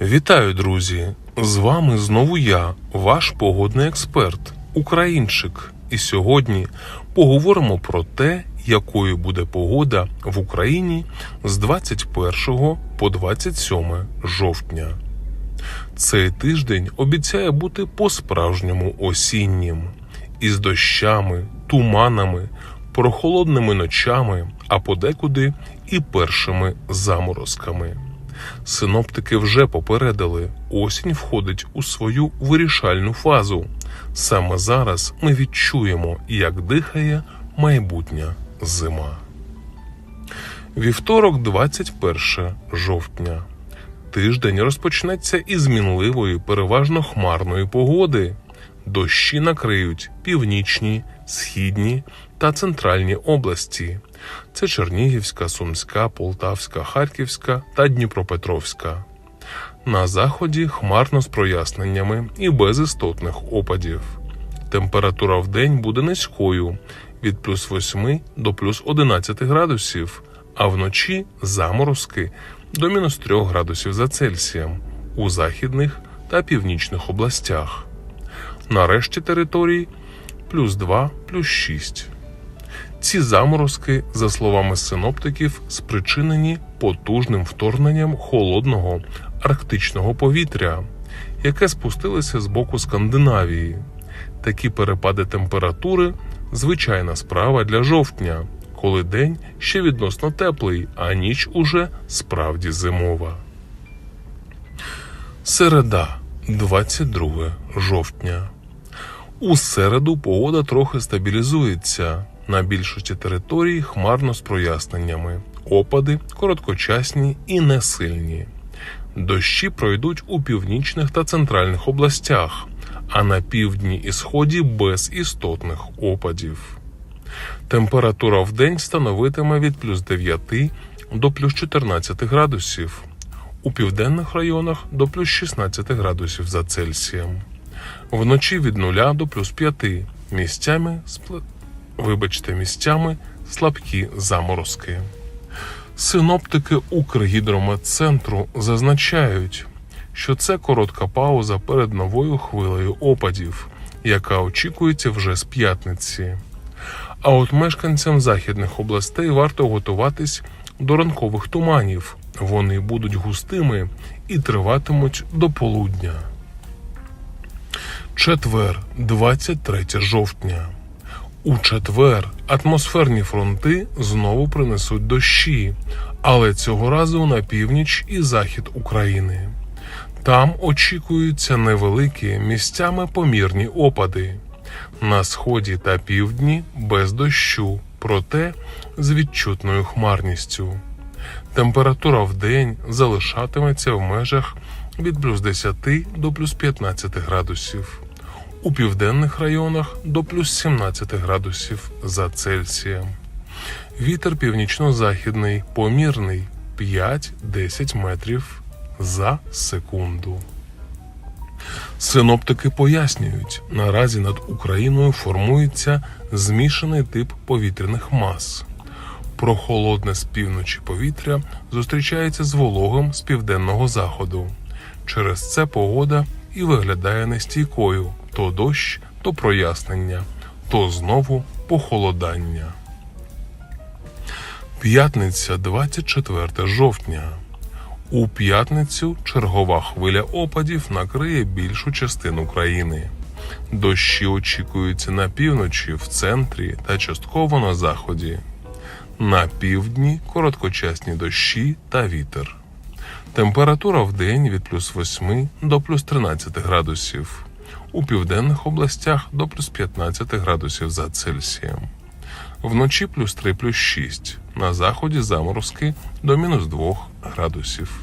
Вітаю, друзі! З вами знову я, ваш погодний експерт, українчик. І сьогодні поговоримо про те, якою буде погода в Україні з 21 по 27 жовтня. Цей тиждень обіцяє бути по-справжньому осіннім, із дощами, туманами, прохолодними ночами, а подекуди і першими заморозками. Синоптики вже попередили, осінь входить у свою вирішальну фазу. Саме зараз ми відчуємо, як дихає майбутня зима. Вівторок, 21 жовтня. Тиждень розпочнеться із мінливої, переважно хмарної погоди. Дощі накриють північні, східні та центральні області. Це Чернігівська, Сумська, Полтавська, Харківська та Дніпропетровська. На заході хмарно з проясненнями і без істотних опадів. Температура в день буде низькою від плюс 8 до плюс 11 градусів, а вночі заморозки до мінус 3 градусів за Цельсієм у західних та північних областях. На решті територій плюс 2, плюс 6. Ці заморозки, за словами синоптиків, спричинені потужним вторгненням холодного арктичного повітря, яке спустилося з боку Скандинавії. Такі перепади температури звичайна справа для жовтня, коли день ще відносно теплий, а ніч уже справді зимова. Середа, 22 жовтня. У середу погода трохи стабілізується. На більшості територій хмарно з проясненнями. Опади короткочасні і несильні. Дощі пройдуть у північних та центральних областях, а на півдні і сході без істотних опадів. Температура в день становитиме від плюс 9 до плюс 14 градусів, у південних районах до плюс 16 градусів за Цельсієм. Вночі від 0 до плюс 5, місцями вибачте, місцями слабкі заморозки. Синоптики Укргідрометцентру зазначають, що це коротка пауза перед новою хвилею опадів, яка очікується вже з п'ятниці. А от мешканцям західних областей варто готуватись до ранкових туманів. Вони будуть густими і триватимуть до полудня. Четвер, 23 жовтня. У четвер атмосферні фронти знову принесуть дощі, але цього разу на північ і захід України. Там очікуються невеликі місцями помірні опади. На сході та півдні без дощу, проте з відчутною хмарністю. Температура в день залишатиметься в межах від плюс 10 до плюс 15 градусів. У південних районах до плюс 17 градусів за Цельсієм. Вітер північно-західний помірний 5-10 метрів за секунду. Синоптики пояснюють, наразі над Україною формується змішаний тип повітряних мас. Прохолодне з півночі повітря зустрічається з вологим з південного заходу. Через це погода і виглядає нестійкою то дощ, то прояснення, то знову похолодання. П'ятниця 24 жовтня. У п'ятницю чергова хвиля опадів накриє більшу частину країни. Дощі очікуються на півночі, в центрі та частково на заході. На півдні короткочасні дощі та вітер. Температура в день від плюс 8 до плюс 13 градусів. У південних областях до плюс 15 градусів за Цельсієм. Вночі плюс 3 плюс 6. На заході заморозки до мінус 2 градусів.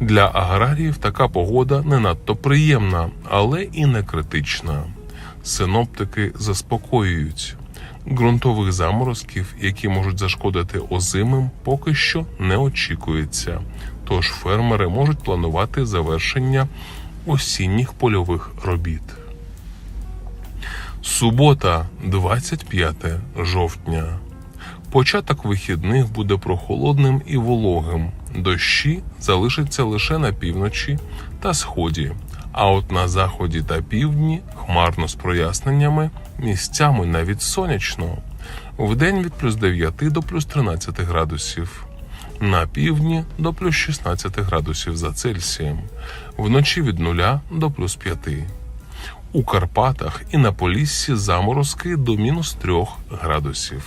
Для аграріїв така погода не надто приємна, але і не критична. Синоптики заспокоюють. Ґрунтових заморозків, які можуть зашкодити озимим, поки що не очікується. Тож фермери можуть планувати завершення осінніх польових робіт. Субота, 25 жовтня. Початок вихідних буде прохолодним і вологим. Дощі залишаться лише на півночі та сході, а от на заході та півдні хмарно з проясненнями, місцями навіть сонячно. Вдень від плюс 9 до плюс 13 градусів. На півдні до плюс 16 градусів за Цельсієм, вночі від 0 до плюс 5. У Карпатах і на Поліссі заморозки до мінус 3 градусів.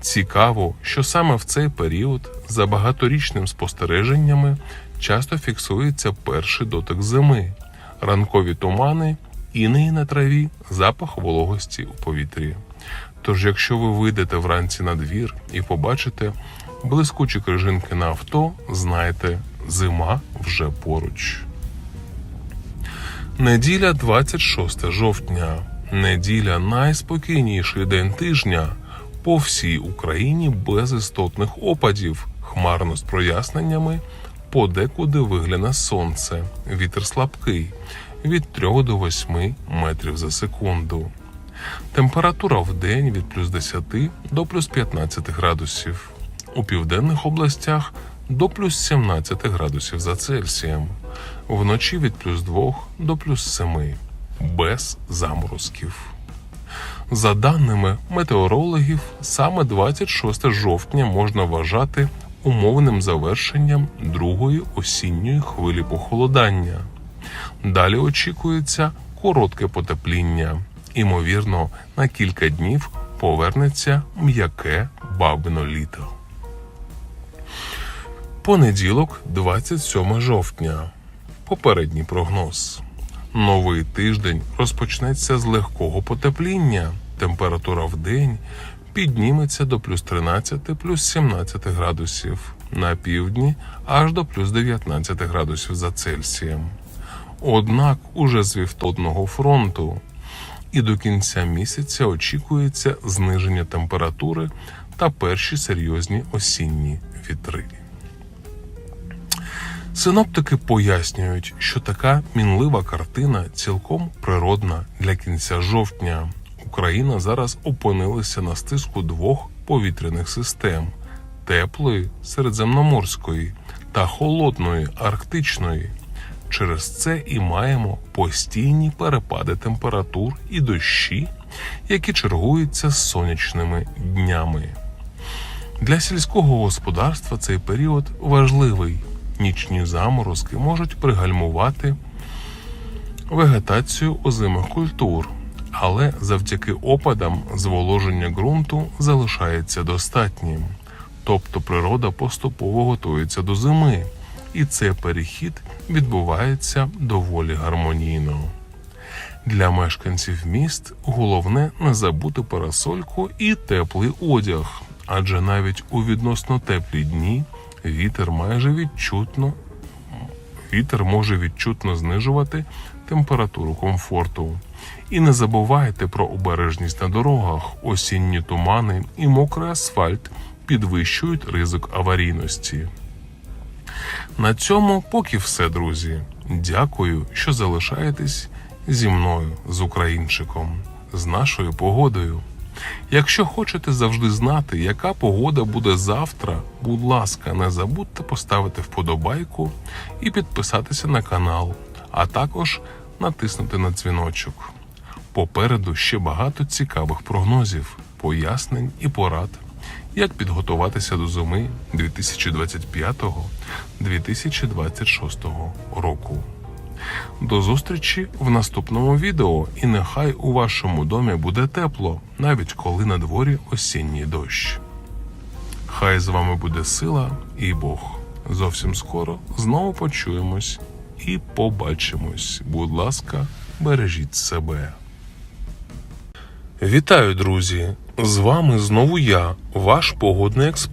Цікаво, що саме в цей період, за багаторічним спостереженнями, часто фіксується перший дотик зими, ранкові тумани, інеї на траві, запах вологості у повітрі. Тож, якщо ви вийдете вранці на двір і побачите блискучі крижинки на авто, знайте, зима вже поруч. Неділя 26 жовтня. Неділя найспокійніший день тижня. По всій Україні без істотних опадів, хмарно з проясненнями, подекуди вигляне сонце, вітер слабкий від 3 до 8 метрів за секунду. Температура в день від плюс 10 до плюс 15 градусів. У південних областях до плюс 17 градусів за Цельсієм. Вночі від плюс 2 до плюс 7. Без заморозків. За даними метеорологів, саме 26 жовтня можна вважати умовним завершенням другої осінньої хвилі похолодання. Далі очікується коротке потепління. Імовірно, на кілька днів повернеться м'яке бабино літо. Понеділок, 27 жовтня. Попередній прогноз. Новий тиждень розпочнеться з легкого потепління. Температура в день підніметься до плюс 13 плюс 17 градусів, на півдні аж до плюс 19 градусів за Цельсієм. Однак уже з вівторного фронту і до кінця місяця очікується зниження температури та перші серйозні осінні вітри. Синоптики пояснюють, що така мінлива картина цілком природна для кінця жовтня. Україна зараз опинилася на стиску двох повітряних систем: теплої середземноморської та холодної арктичної. Через це і маємо постійні перепади температур і дощі, які чергуються з сонячними днями. Для сільського господарства цей період важливий. Нічні заморозки можуть пригальмувати вегетацію озимих культур, але завдяки опадам зволоження ґрунту залишається достатнім. Тобто природа поступово готується до зими, і цей перехід відбувається доволі гармонійно. Для мешканців міст головне не забути парасольку і теплий одяг, адже навіть у відносно теплі дні вітер майже відчутно вітер може відчутно знижувати температуру комфорту. І не забувайте про обережність на дорогах, осінні тумани і мокрий асфальт підвищують ризик аварійності. На цьому поки все, друзі. Дякую, що залишаєтесь зі мною, з українчиком, з нашою погодою. Якщо хочете завжди знати, яка погода буде завтра, будь ласка, не забудьте поставити вподобайку і підписатися на канал, а також натиснути на дзвіночок. Попереду ще багато цікавих прогнозів, пояснень і порад, як підготуватися до зими 2025-2026 року. До зустрічі в наступному відео, і нехай у вашому домі буде тепло, навіть коли на дворі осінній дощ. Хай з вами буде сила і Бог. Зовсім скоро знову почуємось і побачимось. Будь ласка, бережіть себе. Вітаю, друзі! З вами знову я, ваш погодний експерт.